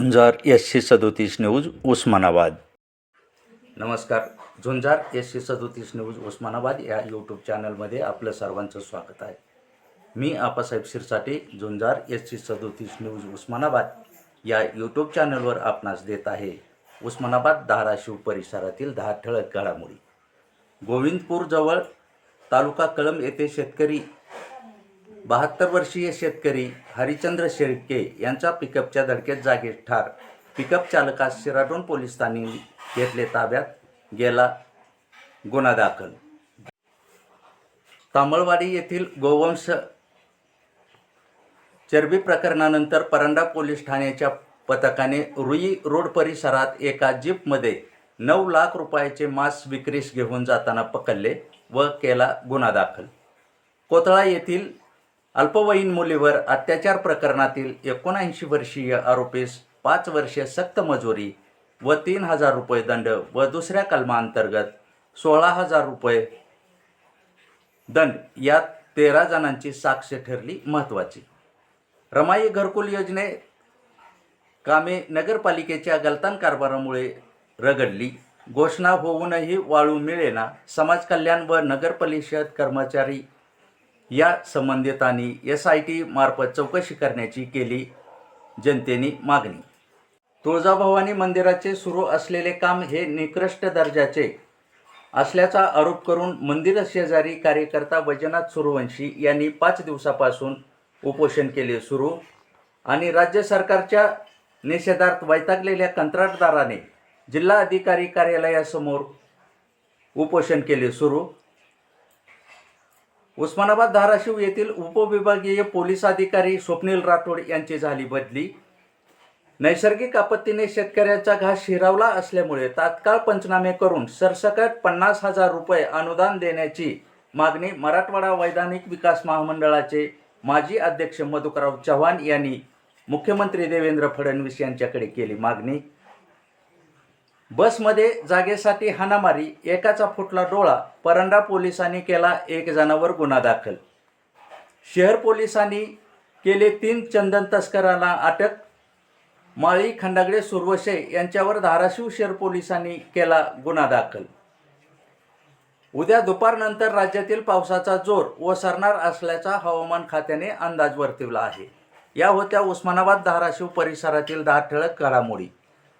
झुंजार एसशे सदोतीस न्यूज उस्मानाबाद. नमस्कार. झुंजार एसशे सदोतीस न्यूज उस्मानाबाद या यूट्यूब चॅनलमध्ये आपलं सर्वांचं स्वागत आहे. मी आपासाहेब शिरसाटे झुंजार एसशे सदोतीस न्यूज उस्मानाबाद या यूट्यूब चॅनलवर आपणास देत आहे उस्मानाबाद धाराशिव परिसरातील दहा ठळक घडामोडी. गोविंदपूरजवळ तालुका कळंब येथे शेतकरी बहात्तर वर्षीय शेतकरी हरिचंद्र शेळके यांचा पिकअपच्या धडकेत जागीच ठार. पिकअप चालकास शिराडोन पोलिसांनी घेतले ताब्यात. गेला गुन्हा दाखल. तामळवाडी येथील गोवंश चरबी प्रकरणानंतर परंडा पोलीस ठाण्याच्या पथकाने रुई रोड परिसरात एका जीपमध्ये नऊ लाख रुपयाचे मांस विक्रीस घेऊन जाताना पकडले व केला गुन्हा दाखल. कोथळा येथील अल्पवयीन मुलीवर अत्याचार प्रकरणातील एकोणऐंशी वर्षीय आरोपीस पाच वर्षे सक्त मजुरी व तीन हजार रुपये दंड व दुसऱ्या कलमांतर्गत सोळा हजार रुपये दंड. यात तेरा जणांची साक्ष ठरली महत्त्वाची. रमाई घरकुल योजने कामे नगरपालिकेच्या गलतान कारभारामुळे रगडली. घोषणा होऊनही वाळू मिळेना. समाज कल्याण व नगरपरिषद कर्मचारी या संबंधितांनी एस आय टी मार्फत चौकशी करण्याची केली जनतेने मागणी. तुळजाभवानी मंदिराचे सुरू असलेले काम हे निकृष्ट दर्जाचे असल्याचा आरोप करून मंदिर शेजारी कार्यकर्ता वैजनाथ सूर्यवंशी यांनी पाच दिवसापासून उपोषण केले सुरू आणि राज्य सरकारच्या निषेधार्थ वैतागलेल्या कंत्राटदाराने जिल्हा अधिकारी कार्यालयासमोर उपोषण केले सुरू. उस्मानाबाद धाराशिव येथील उपविभागीय पोलीस अधिकारी स्वप्नील राठोड यांची झाली बदली. नैसर्गिक आपत्तीने शेतकऱ्याचा घास शिरावला असल्यामुळे तात्काळ पंचनामे करून सरसकट पन्नास हजार रुपये अनुदान देण्याची मागणी मराठवाडा वैधानिक विकास महामंडळाचे माजी अध्यक्ष मधुकरराव चव्हाण यांनी मुख्यमंत्री देवेंद्र फडणवीस यांच्याकडे केली मागणी. बसमध्ये जागेसाठी हाणामारी एकाचा फुटला डोळा परंडा पोलिसांनी केला एक जणावर गुन्हा दाखल. शहर पोलिसांनी केले तीन चंदन तस्करांना अटक. माळी खंडागडे सुरवशे यांच्यावर धाराशिव शहर पोलिसांनी केला गुन्हा दाखल. उद्या दुपारनंतर राज्यातील पावसाचा जोर ओसरणार असल्याचा हवामान खात्याने अंदाज वर्तवला आहे. या होत्या उस्मानाबाद धाराशिव परिसरातील दहा ठळक घडामोडी.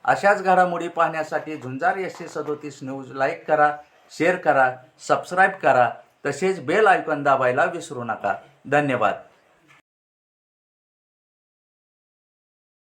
अशाच घडामोडी पाहण्यासाठी झुंजार एसशे सदोतीस न्यूज लाईक करा शेअर करा सबस्क्राईब करा तसेच बेल आयकॉन दाबायला विसरू नका. धन्यवाद.